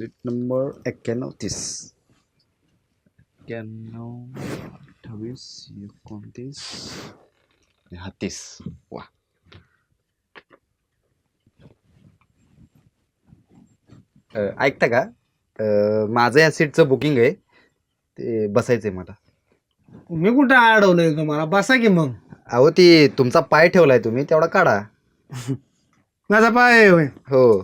Seat number एक्क्याण्णव तीस एक्क्याण्णव अठ्ठावीस एकोणतीस हा तीस वा अ, ऐकता का? माझं या सीटचं बुकिंग आहे. ते बसायचं आहे मला. मी कुठं अडवलंय तुम्हाला? बसा की मग. अहो ती तुमचा पाय ठेवलाय तुम्ही तेवढा काढा. माझा पाय आहे होय. हो.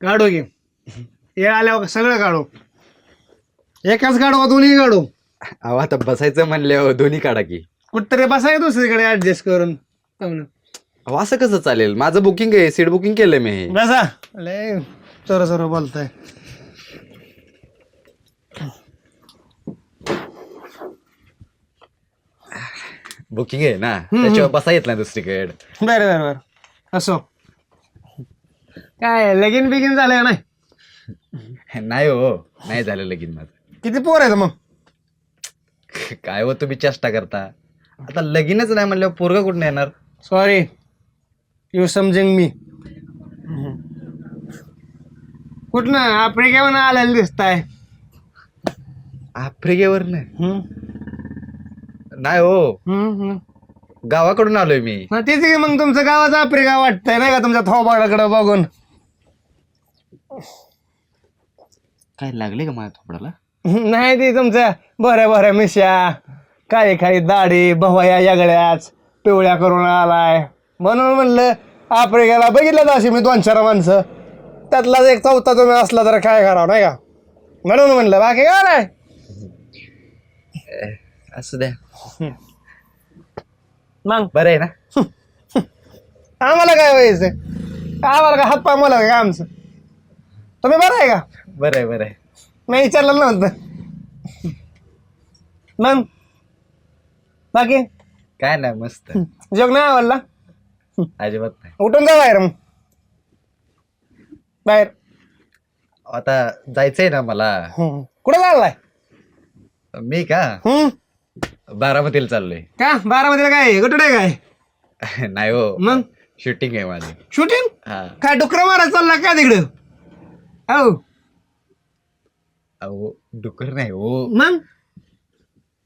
काढू की. हे आल्यावर सगळं काढू. एकाच काढू का दोन्ही काढू. अहो आता बसायचं म्हणले हो दोन्ही काढा की. कुठतरी बसाय दुसरीकडे ऍडजस्ट करून. चांगलं. अहो असं कसं चालेल? माझं बुकिंग आहे सीट बुकिंग केलंय मी. बसा. लय चोर चोर बोलताय. बुकिंग आहे ना? त्याच्यावर बसा येत नाही दुसरीकडे. बरं बरं बरं. असो. काय लगीन बिगीन झालं का नाही? नाही हो नाही झालं लगीन माझं. किती पोर आहेत मग? काय हो तुम्ही चेष्टा करता? आता लगीनच नाही म्हणल्यावर पोरगा कुठून येणार? सॉरी यू समजिंग मी. कुठनं? आफ्रिकेवर आलेलं दिसताय. आफ्रिकेवर नाही हम्म, नाही हो. हम्म, हम्म. गावाकडून आलोय मी. हा, तेच की मग तुमचं गावाचं आफ्रिका वाटतंय नाही का? तुमच्या थोबाडाकडे बघून. काय लागले का माझ्या थोपडाला? नाही ते तुमच्या बऱ्या बऱ्या मिश्या. काही काही दाढी भवया यागड्याच पिवळ्या करून आलाय. म्हणून म्हणलं आफ्रिकेला बघितलं अशी मी दोन चार माणसं. त्यातलाच एक चौथा तुम्ही असला तर काय करावं नाही का? म्हणून म्हणलं बाकी काय नाही. असू द्या. मग? बरं आहे ना? आम्हाला काय व्हायचं आम्हाला काय हातपाय मला काय आमचं? तुम्ही बरं आहे का? बरं आहे बरं आहे. मी विचारलं नव्हतं मग बाकी? काय नाही मस्त. जग नाही आवडला? अजिबात नाही. उठून जा बाहेर मग. बाहेर. आता जायचंय ना मला. हम्म. कुठं चाललाय? मी का? हम्म. बारामतीला चाललोय. का? बारामतीला काय? कुठं काय? नाही हो. मग? शूटिंग आहे माझी. शूटिंग? हा. काय डुकरं मारायला चालला का तिकडं? हो अहो डुकर नाही हो. मग?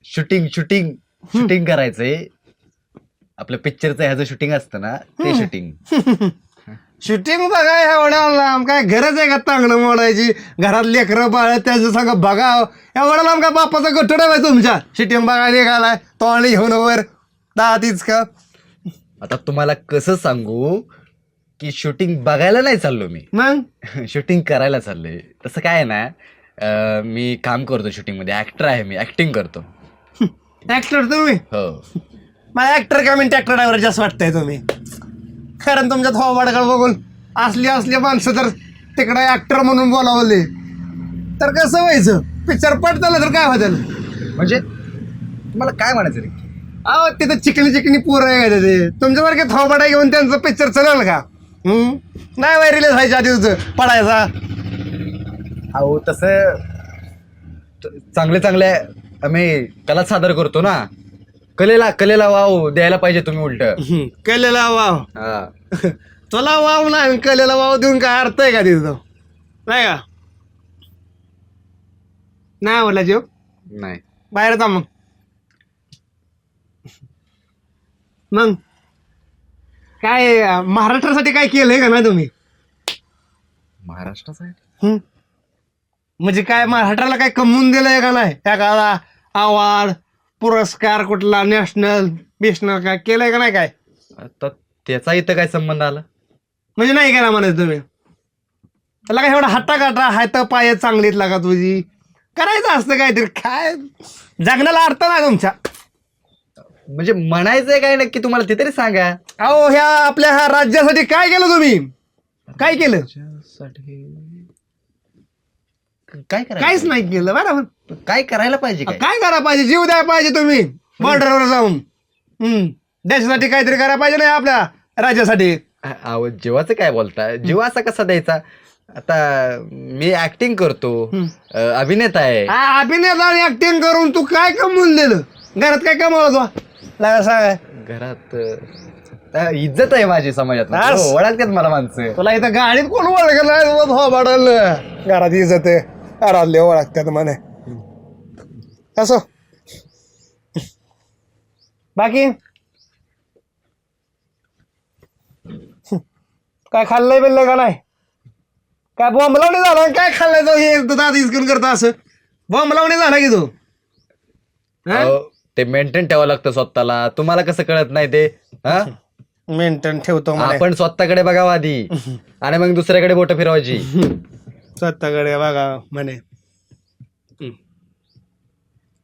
शूटिंग शूटिंग शूटिंग करायचंय. आपलं पिक्चरचं ह्याचं शूटिंग असतं ना ते शूटिंग. शूटिंग बघा एवढ्या लांब काय गरज आहे का चांगलं मोडायची? घरात लेकरं बाळ त्याचं सगळं बघा. एवढं लांब का बापाचा गट्टड आहे तुमच्या? शूटिंग बघायला निघालाय तोंड घेऊन वर दहा तीच का? आता तुम्हाला कसं सांगू? की शूटिंग बघायला नाही चाललो मी. मग? शूटिंग करायला चाललोय. तसं काय आहे ना अं, मी काम करतो shooting मध्ये. ऍक्टर आहे मी. ऍक्टिंग करतो. ऍक्टर तुम्ही? हो. मला ऍक्टर का मी ट्रॅक्टर ड्रायव्हर जास्त वाटतंय तुम्ही. कारण तुमच्या थोबाडाकडे बघून असली असली माणसं तर तिकडे ऍक्टर म्हणून बोलावले. तर कसं व्हायचं? पिक्चर पडताना तर काय होतं म्हणजे तुम्हाला काय म्हणायचं रे? अहो तिथं चिकनी चिकनी पोरं आहे का ते. तुमच्यासारखे थोबाडा घेऊन त्यांचं पिक्चर चालेल का? हम्म? नाही बाय रिलीज व्हायच्या आधी तुझं पडायचा. अहो तसं त- चांगले चांगले आम्ही कला सादर करतो ना. कलेला कलेला वाव द्यायला पाहिजे तुम्ही उलट. कलेला वाव. हा. तुला वाव नाही कलेला वाव देऊन काय अर्थ आहे का तिथं? नाही का? नाही म्हटलं जीव? नाही. बाहेर जा मग. मग? काय अं, महाराष्ट्रासाठी काय केलंय का ना तुम्ही? हं? म्हणजे काय महाराष्ट्राला काय कमवून दिलंय का नाही? एखादा अवॉर्ड पुरस्कार कुठला नॅशनल बिशनल काय केलंय का नाही काय? आता त्याचा इथं काय संबंध आला? म्हणजे नाही केला म्हणायचं तुम्ही? त्याला काय एवढा हट्टा काटा हाय तर पाय चांगलीत लागा तुझी. करायचं असतं काहीतरी. काय? जगण्याला अर्थ नाही तुमच्या. म्हणजे म्हणायचंय काय नक्की तुम्हाला ते तरी सांगा. अहो ह्या आपल्या ह्या राज्यासाठी काय केलं तुम्ही? काय केलं? काय काहीच नाही केलं बरोबर काय करायला पाहिजे काय? काय करा पाहिजे? जीव द्यायला पाहिजे तुम्ही बॉर्डरवर जाऊन. हम्म. देशासाठी काहीतरी करायला पाहिजे नाही आपल्या राज्यासाठी? अहो जीवाचं काय बोलता? जीव असा कसा द्यायचा? आता मी ऍक्टिंग करतो अ, अभिनेता आहे. अभिनेता आणि ऍक्टिंग करून तू काय कमवून दिलं? घरात काय कमवलं तू? लागा सांग. घरात अ, इज्जत आहे माझी समाजात. बस. हो, ओळखतात मला माणसं. तुला इथं गाडीत कोण ओळखलं? हो भाडल घरात इजत आहे. घरातले ओळखतात म्हणे. असो. बाकी? काय खाल्लंय बिल्लंय का नाही? काय बॉम्ब लावणे झाला? काय खाल्लाय तो हे दादा इस्कून करतो असं? बॉम्ब लावणे झाला की तू? अहो, ते मेंटेन ठेवावं लागतं स्वतःला. तुम्हाला कसं कळत नाही ते? हा? मेंटेन ठेवतो म्हणे. आपण स्वतःकडे बघावं आधी. आणि मग दुसऱ्याकडे बोट फिरवायची. स्वतःकडे बघा म्हणे.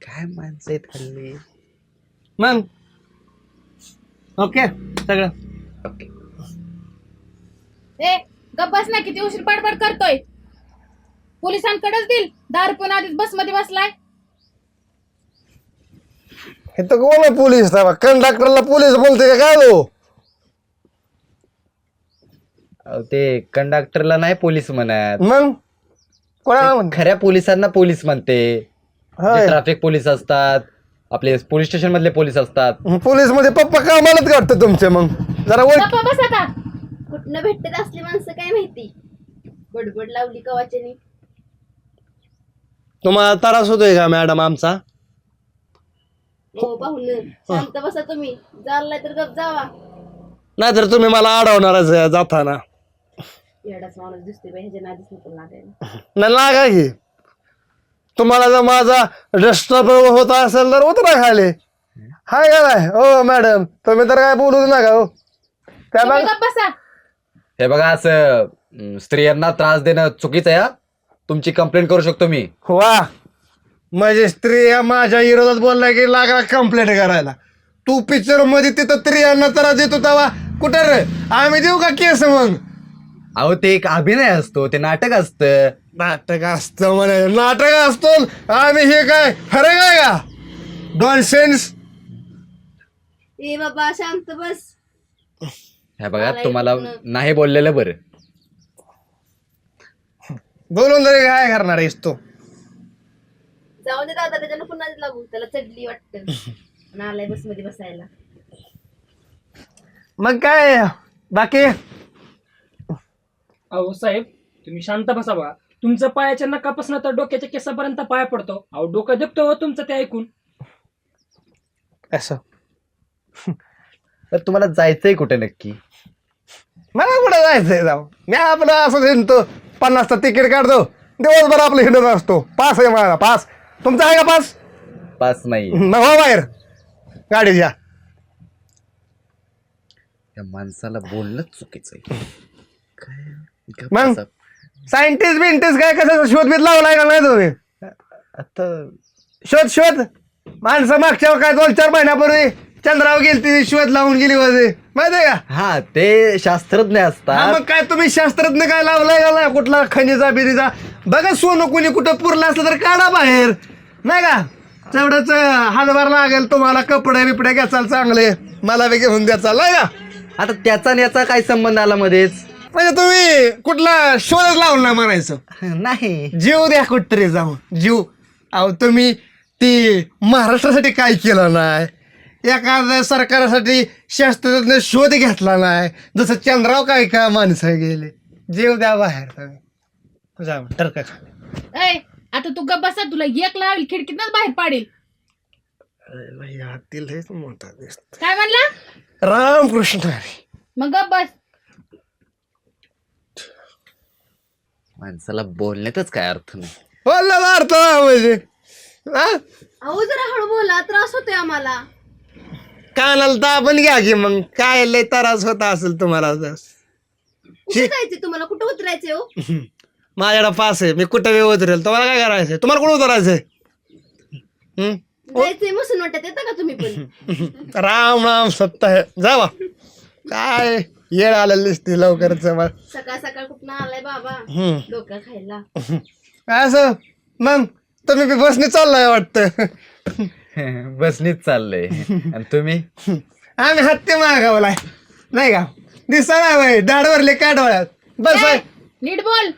काय माणसं आहेत हल्ली? मग ओके सगळं. ओके. ए गप्पास ना किती उशीर पडपड करतोय. पोलिसांकडेच दिल. दहा रुपये आधीच बसमध्ये बसलाय. हे तर कोण आहे पोलीस? कंडक्टरला पोलीस बोलते का? काय हो अहो, ते कंडक्टरला नाही पोलीस म्हणत. मग? कोणाला म्हणते खऱ्या पोलिसांना पोलीस म्हणते. होय. ट्रॅफिक पोलीस असतात आपले पोलीस स्टेशन मधले पोलीस असतात. पोलीसमध्ये पप्पा कामालाच वाटतं तुमचे मग? जरा ओळख गप्पा बस आता. कुठनं भेटत असली माणसं काय माहिती? बडबड लावली कवाच्यानी. तुम्हाला त्रास होतोय का मॅडम आमचा? हो पाहून शांत बसा तुम्ही. चाललाय तर गप जावा. नाहीतर तुम्ही मला अडवणारच आहे जाताना. एवढाच माणूस दिसतोय बाई ह्याच्या नादीच नको लागायला. नाही लागा की. तुम्हाला जर माझा डिस्टर्ब होत असेल तर उतरा खाली. हाय का नाही? हो मॅडम. तुम्ही तर काय बोलूच नका हो. त्या तुम्ही बसा. हे बघा असं अं, स्त्रियांना त्रास देणं चुकीचं आहे हा. तुमची कंप्लेंट करू शकतो मी. वा. म्हणजे स्त्री या माझ्या विरोधात बोलला की लागला कंप्लेंट करायला. तू पिक्चरमध्ये तिथं स्त्रियांना त्रास देतो तेव्हा कुठं रे? आम्ही देऊ का केस मग? अहो ते एक अभिनय असतो ते नाटक असतं. नाटक असतं म्हणे. नाटक असतो आम्ही हे काय खरं काय का? डॉन सेन्स ए बाबा शांत बस. हे बघा मला तुम्हाला नाही बोललेलं बरं. बोलून तरी काय करणार आहेस तू? जाऊ दे दादा त्याच्यानं पुन्हा लागू. त्याला चढली वाटतं. आणि आलाय बसमध्ये बसायला. मग काय बाकी? अहो साहेब तुम्ही शांत बसा बघा तुमचं पायाच्या नकापासून तर डोक्याच्या केसापर्यंत पाय पडतो. अहो डोकं दुखतो हो तुमचं ते ऐकून. असं. तर तुम्हाला जायचंय कुठे नक्की? मला कुठं जायचंय जाऊ? मी आपलं असं हिंडतो. पन्नासचं तिकीट काढतो. दिवसभर आपलं हिंडत असतो. पास आहे माझा पास. तुमचा आहे का पास? पास नाही. मग हो बाहेर. गाडी घ्या. या माणसाला बोलणंच चुकीचं आहे. काय? गप्प मग? बसा. सायंटिस्ट बिंटिस्ट काय कसं शोध बीत लावलाय का नाही तुम्ही? आता शोध शोध. माणसं मागच्या काय दोन चार महिन्यापूर्वी चंद्रावर गेली ती शोध लावून गेली होती. माहिती आहे का? हा ते शास्त्रज्ञ हा, असतात मग काय तुम्ही शास्त्रज्ञ काय लावलाय का नाही? कुठला खनिजा बिनिजा? बघा सोनं कुणी कुठं पुरलं असलं तर काढा बाहेर. नाही का? तेवढंच हातभार लागेल तुम्हाला कपडे बिपडे घ्याचाल चांगले. मला बी घेऊन द्याचाल नाही का? आता त्याचा आणि याचा काय संबंध आला मध्येच? म्हणजे तुम्ही कुठला शोधच लावून नाही म्हणायचं. नाही. जीव द्या कुठतरी जाऊन. जीव. अहो तुम्ही ती महाराष्ट्रासाठी काय केलं नाही? एखाद्या सरकारासाठी शास्त्रज्ञ शोध घेतला नाही. जसं चंद्राव काय काय माणसं गेले. जीव द्या बाहेर तुम्ही. जाऊ टरका खाली ए आता तू गप्प बसा तुला एक लावेल खिडकीतच बाहेर पाडेल. हातील हेच मोठा दिसत काय म्हणला? रामकृष्ण हरी. मग गप्प बस. माणसाला बोलण्यातच काय अर्थ नाही. बोलला अर्थ म्हणजे. हा? अहो जरा हळू बोला त्रास होतोय आम्हाला. कानाला दाबून घ्या की मग. काय लय त्रास होता असेल तुम्हाला जर. कुठे जायचंय तुम्हाला? कुठं उतरायचंय हो? माझ्याकडे पास आहे. मी कुठं वेळ उतरेल तुम्हाला काय करायचंय? तुम्हाला कुठं उतरायचंय? हम्म? जायचंय मसून वाटत येतं का तुम्ही पण? राम राम आहे. जावा काय? येळ आलेली दिसते लवकरच मग सकाळ सकाळ कुठनं आलाय बाबा? हम्म. डोकं खायला. काय असं? मग? तुम्ही बी बसने चाललाय वाटतं. बसनीच चाललंय. आणि तुम्ही? आम्ही हत्ती मागावलाय. नाही का? दिसा नाही बाई दाडवरले काय डोळ्यात बस. नीट बोल.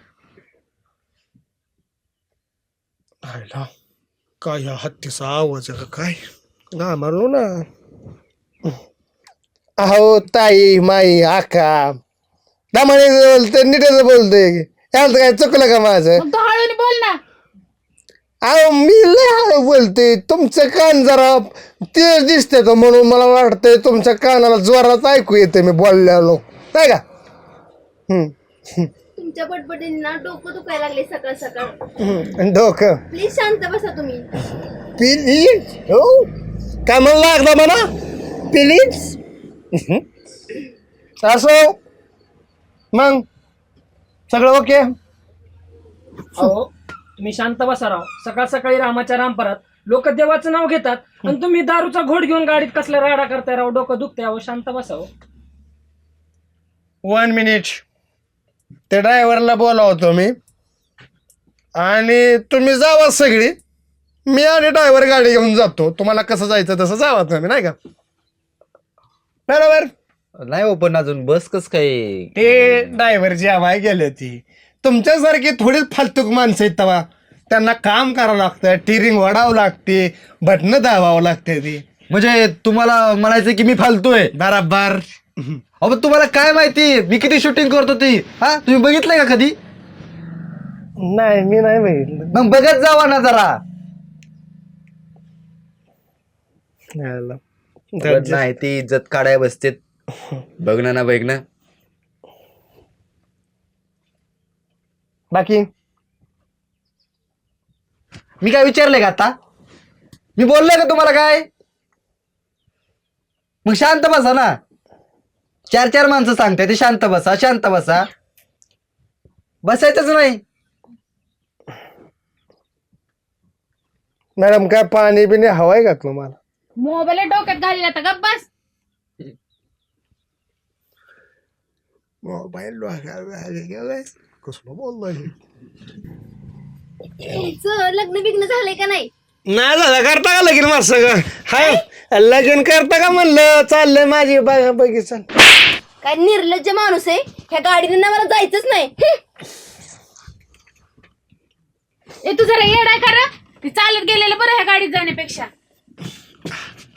आयला काय ह्या हत्तीचा आवाज आहे का काय? मारलो ना. अहो ताई माई आका. दमाने बोलते नीटच बोलतोय. यात काय चुकलं का माझं? मग तू हळून बोल ना. अहो मी लय हळू बोलते तुमचं कान जरा तेज दिसते तर म्हणून मला वाटतंय तुमच्या कानाला जोरात ऐकू येते मी बोललेलो नाही का? हम्म, तुमच्या बटबटींना डोकं दुखायला लागले सकाळ सकाळ. हम्म. डोकं. प्लीज शांत बसा तुम्ही. प्लीज हो. काय म्हणलं एकदा म्हणा प्लीज असो. मग. सगळं ओके? अहो तुम्ही शांत बसा राव. सकाळ सकाळी रामाच्या रामपरात लोक देवाचं नाव घेतात आणि तुम्ही दारूचा घोट घेऊन गाडीत कसला राडा करताय राव? डोकं दुखतंय अहो शांत बसा हो. वन मिनिट त्या ड्रायव्हरला बोलावतो मी. आणि तुम्ही जावा सगळी. मी आणि ड्रायव्हर गाडी घेऊन जातो. तुम्हाला कसं जायचं तसं जावा तुम्ही नाही का? बरोबर? नाही हो पण अजून बस कस काय? ते ड्रायव्हरची हवाय गेले ती तुमच्यासारखी थोडीच फालतूक माणसं आहेत तेव्हा त्यांना काम करावं लागतं टिरिंग वडावं लागते बटणं दाबावं लागते ती. म्हणजे तुम्हाला म्हणायचं की मी फालतोय बराबर. अहो पण तुम्हाला काय माहिती? मी किती शूटिंग करतो ती? हा? तुम्ही बघितलंय का कधी? नाही मी नाही बघितलं. मग बघत जावा ना जरा. नाही ती इज्जत काढाय बसते. बघणं ना बघणं बाकी? मी काय विचारलंय का आता? मी बोललोय का तुम्हाला काय? मग शांत बसा ना. चार चार माणसं सांगताय ते शांत बसा शांत बसा. बसायचंच नाही. मॅडम काय पाणी बिणी हवाय का तुम्हाला? मोबाईल डोक्यात घालीला तर गप्प बस. मोबाईल कसलं बोललो तुमचं लग्न बिग्न झालंय का नाही? नाही झालं करता का लगीन माझं सगळं? हाय लगीन करता का म्हणलं? चाललंय माझी बघा बघी चाल. काय निर्लज्ज माणूस आहे? ह्या गाडीने ना मला जायचंच नाही. ए तू जरा येडाय करा ती चालत गेलेलं बरं ह्या गाडीत जाण्यापेक्षा.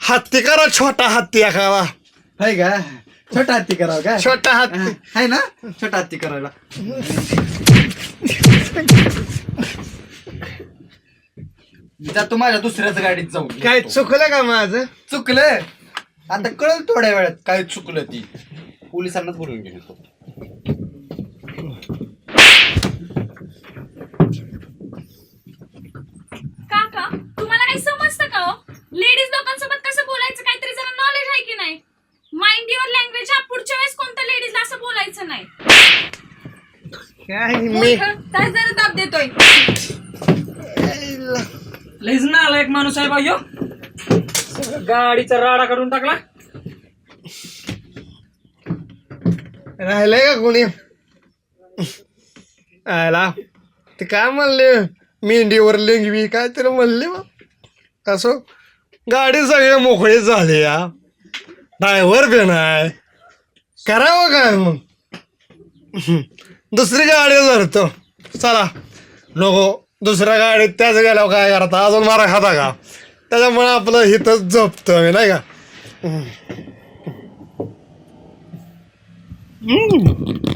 हत्ती करा छोटा हत्ती एखादा हाय का? छोटा हत्ती करावं का? छोटा हत्ती. आहे ना? छोटा हत्ती करायला. मी जातो माझ्या दुसऱ्याच गाडीत जाऊ काय चुकलं का माझं? चुकलं? आता कळलं थोड्या वेळात काय चुकलं ती. पोलिसांनाच बोलून गेलो काका तुम्हाला काही समजतं का हो? लेडीज लोकांसोबत कसं बोलायचं काहीतरी जरा नॉलेज आहे की नाही? माइंड युअर लँग्वेज हा पुढच्या वेळेस कोणत्या लेडीजला असं बोलायचं नाही. काय मी? मूर्ख, काय जरा ताप देतोय. लईच ना आला एक माणूस आहे बायो गाडीचा राडा काढून टाकला. राहिलंय का कोणी? आला ते काय म्हणले? मेंढीवर लिंगवी काय तरी म्हणले बा. असो. गाडी सगळे मोकळे झाली या. ड्रायव्हर बी नाही. करावं काय मग? दुसरी गाडी धरतो. चला. नको. दुसऱ्या गाडीत त्याच गेल्यावर काय करता? अजून मारा खाता का? त्याच्यामुळे आपलं हिथंच झोपतो आम्ही नाही का? Mm.